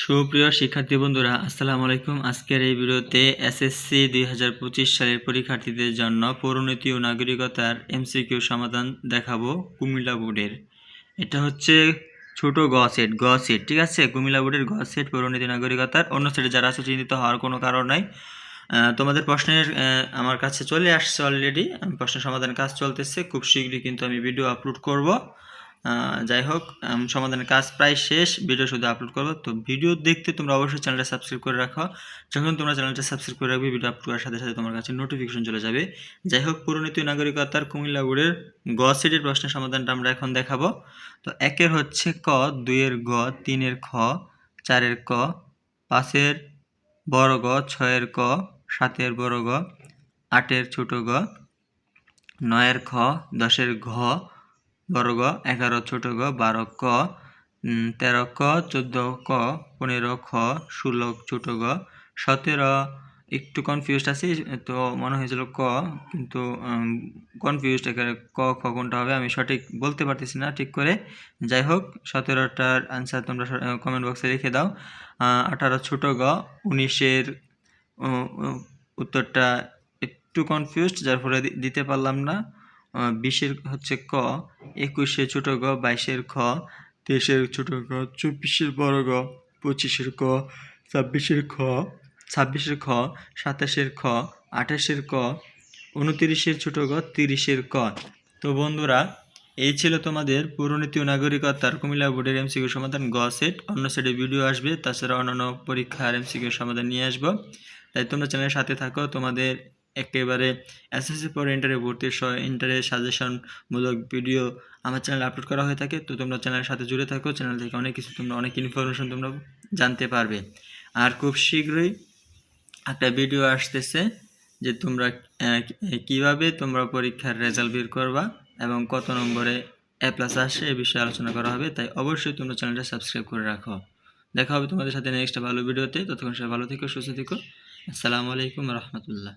সুপ্রিয় শিক্ষার্থী বন্ধুরা, আসসালামু আলাইকুম। আজকের এই ভিডিওতে এসএসসি দুই হাজার পঁচিশ সালের পরীক্ষার্থীদের জন্য পৌরনীতি ও নাগরিকতার এমসিকিউ সমাধান দেখাবো কুমিল্লা বোর্ডের। এটা হচ্ছে ছোট গ সেট গ সেট, ঠিক আছে? কুমিল্লা বোর্ডের গ সেট পৌরনীতি নাগরিকতার। অন্য সেটে যারা আছে, চিন্তিত হওয়ার কোনো কারণ নাই। তোমাদের প্রশ্নের আমার কাছে চলে আসছে অলরেডি প্রশ্নের সমাধান কাজ চলতেছে। খুব শীঘ্রই কিন্তু আমি ভিডিও আপলোড করব। যাই হোক সমাধানের কাজ প্রায় শেষ। ভিডিও শুধু আপলোড করব। তো ভিডিও দেখতে তোমরা অবশ্যই চ্যানেলটা সাবস্ক্রাইব করে রাখো। যখন তোমরা চ্যানেলটা সাবস্ক্রাইব করে রাখবে ভিডিও আপলোড করার সাথে সাথে তোমার কাছে নোটিফিকেশন চলে যাবে। যাই হোক পুরনীতি নাগরিকতার কুমিল্লা বোর্ডের গ সেটের প্রশ্নের সমাধানটা আমরা এখন দেখাবো। তো একের হচ্ছে ক, দুইয়ের গ, তিনের খ, চারের ক, পাঁচের বড় গ, ছয়ের ক, সাতের বড় গ, আটের ছোট গ, নয়ের খ, দশের ঘ বড় গ, এগারো, ছোট গ, বারো ক তেরো ক, চোদ্দ ক, পনেরো খ, ষোলো, ছোট গ, সতেরো। একটু কনফিউজড আছি, তো মনে হয়েছিল ক, কিন্তু কনফিউজড এখানে ক, খ কোনটা হবে আমি সঠিক বলতে পারতেছি না ঠিক করে। যাই হোক, সতেরোটার আনসার তোমরা কমেন্ট বক্সে লিখে দাও। আঠারো, ছোট গ, উনিশের উত্তরটা একটু কনফিউজড যার ফলে দিতে পারলাম না। বিশের হচ্ছে ক একুশে ছোট গ, বাইশের খ, তেইশের ছোট গ, চব্বিশের বড় গ, পঁচিশের ক, ছাব্বিশের খ ছাব্বিশের খ, সাতাশের খ, আঠাশের ক, উনতিরিশের ছোট গ, তিরিশের ক। তো বন্ধুরা, এই ছিল তোমাদের পৌরনীতি ও নাগরিকতার কুমিল্লা বোর্ডের এমসিকিউ সমাধান গ সেট। অন্য সেটে ভিডিও আসবে, তাছাড়া অন্যান্য পরীক্ষার এমসিকিউ সমাধান নিয়ে আসব। তাই তোমরা চ্যানেলের সাথে থাকো, তোমাদের একেবারে এসএসসি পর ইন্টারে ভর্তির সহ ইন্টারে সাজেশনমূলক ভিডিও আমার চ্যানেলে আপলোড করা হয়ে থাকে। তো তোমরা চ্যানেলের সাথে জুড়ে থাকো। চ্যানেল থেকে অনেক কিছু তোমরা, অনেক ইনফরমেশন তোমরা জানতে পারবে। আর খুব শীঘ্রই একটা ভিডিও আসতেছে যে তোমরা কীভাবে তোমরা পরীক্ষার রেজাল্ট বের করবা এবং কত নম্বরে এ প্লাস আসে এ বিষয়ে আলোচনা করা হবে। তাই অবশ্যই তোমরা চ্যানেলটা সাবস্ক্রাইব করে রাখো। দেখা হবে তোমাদের সাথে নেক্সট ভালো ভিডিওতে ততক্ষণ সবাই ভালো থেকো, সুস্থ থেকো। আসসালামু আলাইকুম রহমতুল্লাহ।